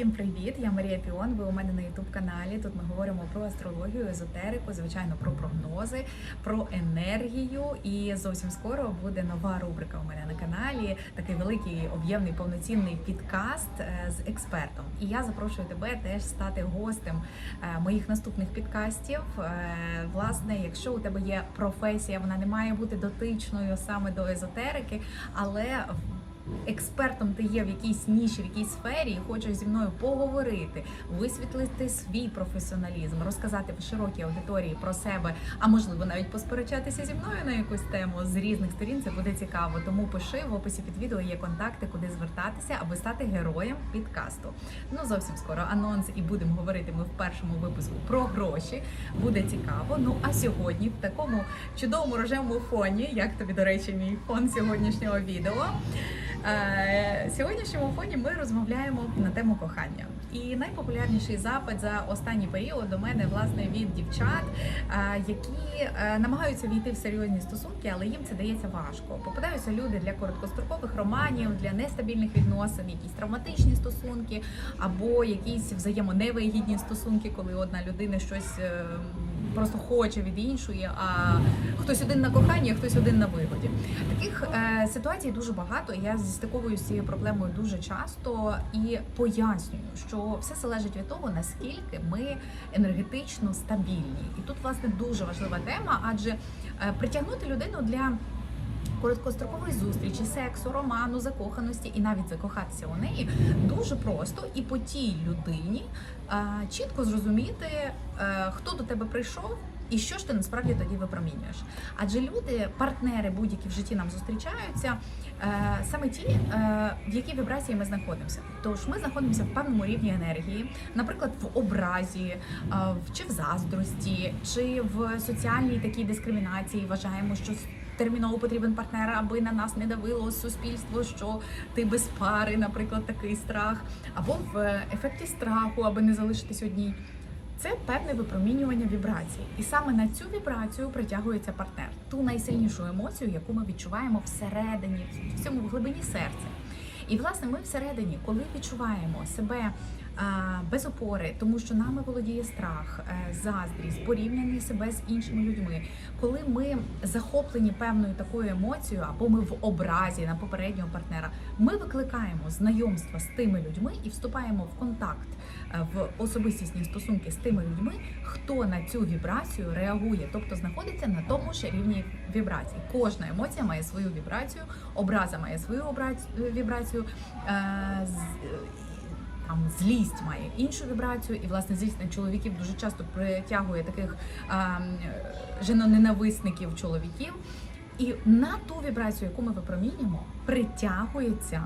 Всім привіт! Я Марія Піон. Ви у мене на youtube каналі. Тут ми говоримо про астрологію, езотерику, звичайно, про прогнози, про енергію. І зовсім скоро буде нова рубрика у мене на каналі. Такий великий об'ємний повноцінний підкаст е, з експертом. І я запрошую тебе теж стати гостем е, моїх наступних підкастів. Е, Власне, якщо у тебе є професія, вона не має бути дотичною саме до езотерики, але експертом ти є в якійсь ніші, в якійсь сфері, і хочеш зі мною поговорити, висвітлити свій професіоналізм, розказати в широкій аудиторії про себе, а можливо навіть посперечатися зі мною на якусь тему з різних сторін. Це буде цікаво. Тому пиши в описі під відео є контакти, куди звертатися, аби стати героєм підкасту. Ну зовсім скоро анонс, і будемо говорити ми в першому випуску про гроші. Буде цікаво. Ну а сьогодні в такому чудовому рожевому фоні, як тобі, до речі, мій фон сьогоднішнього відео. Е, Сьогоднішньому фоні ми розмовляємо на тему кохання. І найпопулярніший запит за останній період до мене власне від дівчат, е, які е, намагаються війти в серйозні стосунки, але їм це дається важко. Попадаються люди для короткострокових романів, для нестабільних відносин, якісь травматичні стосунки, або якісь взаємоневигідні стосунки, коли одна людина щось. Просто хоче від іншої, а хтось один на коханні, а хтось один на вигоді. Таких е, ситуацій дуже багато. Я зістиковуюся з цією проблемою дуже часто і пояснюю, що все залежить від того, наскільки ми енергетично стабільні. І тут власне дуже важлива тема, адже е, притягнути людину для. Короткострокової зустрічі, сексу, роману, закоханості і навіть закохатися у неї дуже просто і по тій людині чітко зрозуміти, е, хто до тебе прийшов і що ж ти насправді тоді випромінюєш. Адже люди, партнери будь-які в житті нам зустрічаються, е, саме ті, е, в якій вібрації ми знаходимося. Тож ми знаходимося в певному рівні енергії, наприклад, в образі, чи в заздрості, чи в соціальній такій дискримінації. Вважаємо, що терміново потрібен партнер, аби на нас не давило суспільство, що ти без пари, наприклад, такий страх, або в ефекті страху, аби не залишитись одній. Це певне випромінювання вібрацій, і саме на цю вібрацію притягується партнер, ту найсильнішу емоцію, яку ми відчуваємо всередині, в цьому в глибині серця. І власне ми всередині, коли відчуваємо себе без опори, тому що нами володіє страх, е, заздрість, порівняння себе з іншими людьми, коли ми захоплені певною такою емоцією, або ми в образі на попереднього партнера, ми викликаємо знайомства з тими людьми і вступаємо в контакт е, в особистісні стосунки з тими людьми, хто на цю вібрацію реагує, тобто знаходиться на тому ж рівні вібрацій. Кожна емоція має свою вібрацію, образа має свою вібрацію. е, з- там злість має іншу вібрацію, і власне злість на чоловіків дуже часто притягує таких а, женоненависників чоловіків. І на ту вібрацію, яку ми випромінюємо, притягується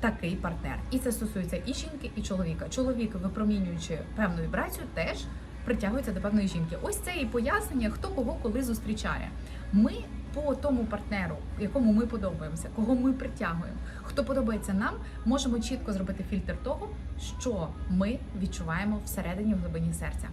такий партнер. І це стосується і жінки, і чоловіка. Чоловік, випромінюючи певну вібрацію, теж притягується до певної жінки. Ось це і пояснення, хто кого коли зустрічає. Ми по тому партнеру, якому ми подобаємося, кого ми притягуємо, хто подобається нам, можемо чітко зробити фільтр того, що ми відчуваємо всередині в глибині серця.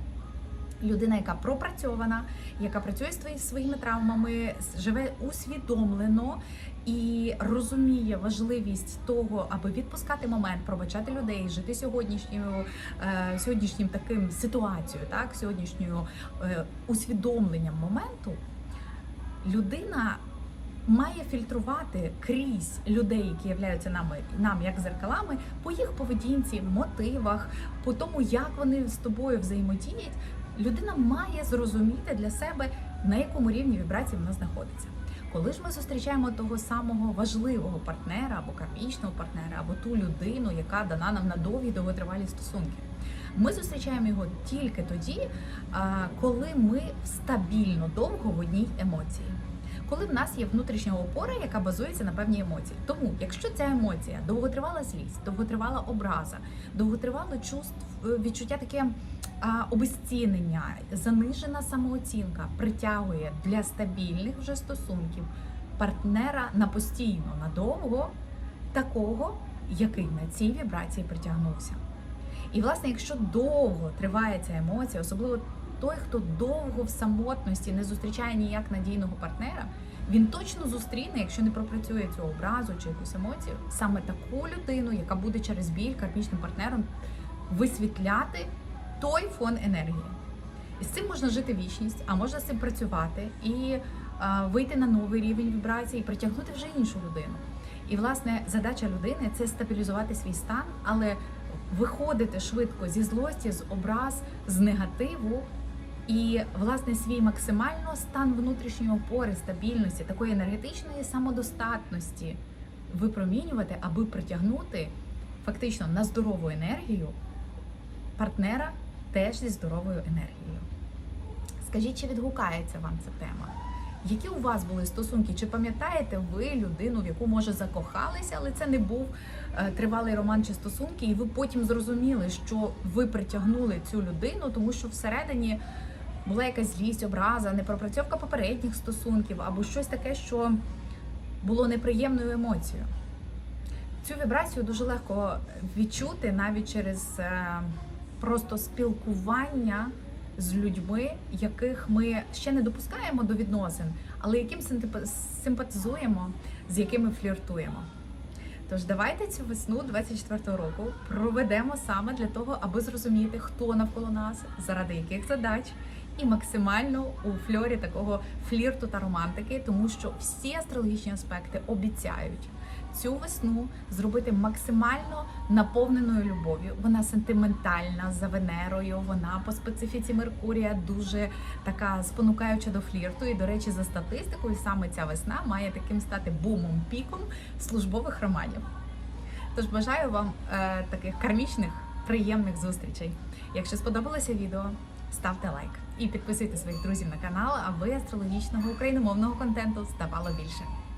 Людина, яка пропрацьована, яка працює з своїми травмами, живе усвідомлено і розуміє важливість того, аби відпускати момент, пробачати людей, жити сьогоднішньою е, сьогоднішнім таким ситуацією, так сьогоднішньою е, усвідомленням моменту. Людина має фільтрувати крізь людей, які являються нами нам як зеркалами, по їх поведінці, мотивах, по тому, як вони з тобою взаємодіють. Людина має зрозуміти для себе, на якому рівні вібрації вона знаходиться. Коли ж ми зустрічаємо того самого важливого партнера або кармічного партнера, або ту людину, яка дана нам на довгі довготривалі стосунки, ми зустрічаємо його тільки тоді, коли ми стабільно довго в одній емоції. Коли в нас є внутрішня опора, яка базується на певній емоції. Тому, якщо ця емоція довготривала злість, довготривала образа, довготривало чувств, е, відчуття таке а, обезцінення, занижена самооцінка притягує для стабільних вже стосунків партнера на постійно, надовго, такого, який на цій вібрації притягнувся. І, власне, якщо довго триває ця емоція, особливо той, хто довго в самотності не зустрічає ніяк надійного партнера, він точно зустріне, якщо не пропрацює цю образу чи якусь емоцію, саме таку людину, яка буде через біль кармічним партнером висвітляти той фон енергії. І з цим можна жити вічність, а можна з цим працювати і е, вийти на новий рівень вібрацій і притягнути вже іншу людину. І власне задача людини це стабілізувати свій стан, але виходити швидко зі злості, з образ, з негативу. І власне свій максимально стан внутрішньої опори, стабільності, такої енергетичної самодостатності випромінювати, аби притягнути фактично на здорову енергію партнера теж зі здоровою енергією. Скажіть, чи відгукається вам ця тема? Які у вас були стосунки? Чи пам'ятаєте ви людину, в яку може закохалися, але це не був е, тривалий роман чи стосунки, і ви потім зрозуміли, що ви притягнули цю людину, тому що всередині була якась злість, образа, непропрацьовка попередніх стосунків або щось таке, що було неприємною емоцією. Цю вібрацію дуже легко відчути навіть через е, просто спілкування з людьми, яких ми ще не допускаємо до відносин, але яким симпа- симпатизуємо, з якими фліртуємо. Тож давайте цю весну 24-го року проведемо саме для того, аби зрозуміти, хто навколо нас, заради яких задач, і максимально у фльорі такого флірту та романтики, тому що всі астрологічні аспекти обіцяють цю весну зробити максимально наповненою любов'ю. Вона сентиментальна за Венерою. Вона по специфіці Меркурія дуже така спонукаюча до флірту. І, до речі, за статистикою, саме ця весна має таким стати бумом, піком службових романів. Тож бажаю вам е, таких кармічних, приємних зустрічей. Якщо сподобалося відео, ставте лайк і підписуйте своїх друзів на канал, аби астрологічного україномовного контенту ставало більше.